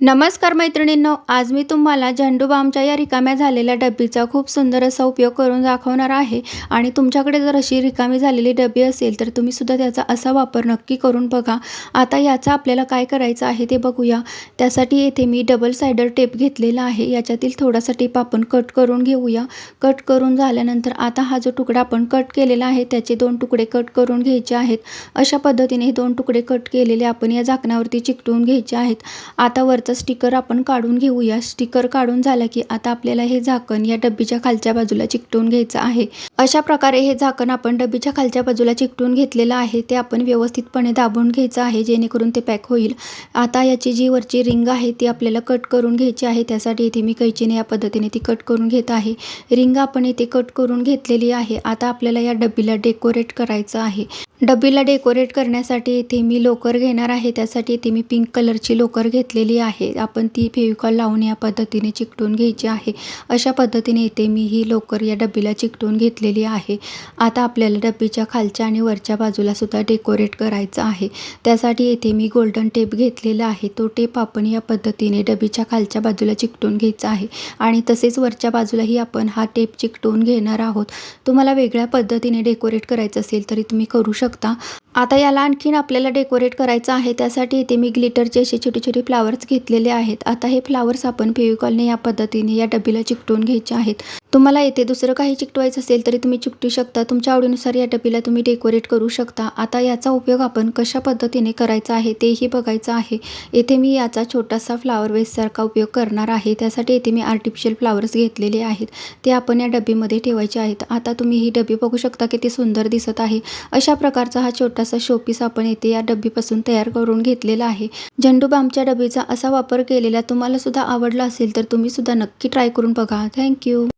नमस्कार मैत्रिणींनो आज मी तुम्हाला झेंडूबामच्या या रिकाम्या झालेल्या डब्बीचा खूप सुंदर असा उपयोग करून दाखवणार आहे. आणि तुमच्याकडे जर अशी रिकामी झालेली डबी असेल तर तुम्ही सुद्धा त्याचा असा वापर नक्की करून बघा. आता याचा आपल्याला काय करायचं आहे ते बघूया. त्यासाठी येथे मी डबल सायडर टेप घेतलेला आहे. याच्यातील थोडासा टेप आपण कट करून घेऊया. कट करून झाल्यानंतर आता हा जो तुकडा आपण कट केलेला आहे त्याचे दोन तुकडे कट करून घ्यायचे आहेत. अशा पद्धतीने हे दोन तुकडे कट केलेले आपण या झाकणावरती चिकटवून घ्यायचे आहेत. आता वरचा स्टिकर आपण काढून घेऊया. स्टिकर काढून झालं की आता आपल्याला हे झाकण या डब्बीच्या खालच्या बाजूला चिकटवून घ्यायचं आहे. अशा प्रकारे हे झाकण आपण डब्बीच्या खालच्या बाजूला चिकटून घेतलेलं आहे. ते आपण व्यवस्थितपणे दाबून घ्यायचं आहे जेणेकरून ते पॅक होईल. आता याची जी वरची रिंग आहे ती आपल्याला कट करून घ्यायची आहे. त्यासाठी इथे मी कैचीने या पद्धतीने ती कट करून घेत आहे. रिंग आपण इथे कट करून घेतलेली आहे. आता आपल्याला या डब्बीला डेकोरेट करायचं आहे. डब्बीला डेकोरेट करण्यासाठी इथे मी लोकर घेणार आहे. त्यासाठी इथे मी पिंक कलरची लोकर घेतलेली आहे. आपण ती फेविकॉल लावून या पद्धतीने चिकटून घ्यायची आहे. अशा पद्धतीने इथे मी ही लोकर या डब्बीला चिकटून घेतलेली आहे. आता आपल्याला डब्बीच्या खालच्या आणि वरच्या बाजूला सुद्धा डेकोरेट करायचं आहे. त्यासाठी इथे मी गोल्डन टेप घेतलेला आहे. तो टेप आपण या पद्धतीने डबीच्या खालच्या बाजूला चिकटून घ्यायचा आहे. आणि तसेच वरच्या बाजूलाही आपण हा टेप चिकटून घेणार आहोत. तुम्हाला वेगळ्या पद्धतीने डेकोरेट करायचं असेल तरी तुम्ही करू शकता. शकता. आता याला आणखीन आपल्याला डेकोरेट करायचं आहे त्यासाठी इथे मी ग्लिटरचे असे छोटे छोटे फ्लावर्स घेतलेले आहेत. आता हे फ्लावर्स आपण फेविकॉलने या पद्धतीने या डबीला चिकटवून घ्यायचे आहेत. तुम्हाला येथे दुसरं काही चिकटवायचं असेल तरी तुम्ही चिकटू शकता. तुमच्या आवडीनुसार या डबीला तुम्ही डेकोरेट करू शकता. आता याचा उपयोग आपण कशा पद्धतीने करायचा आहे तेही बघायचं आहे. येथे मी याचा छोटासा फ्लावर वेस्टसारखा उपयोग करणार आहे. त्यासाठी येथे मी आर्टिफिशियल फ्लावर्स घेतलेले आहेत. ते आपण या डबीमध्ये ठेवायचे आहेत. आता तुम्ही ही डबी बघू शकता किती सुंदर दिसत आहे. अशा प्रकारचा हा छोटासा शोपीस आपण येथे या डब्बीपासून तयार करून घेतलेला आहे. झंडूबामच्या डबीचा असा वापर केलेला तुम्हाला सुद्धा आवडला असेल तर तुम्ही सुद्धा नक्की ट्राय करून बघा. थँक्यू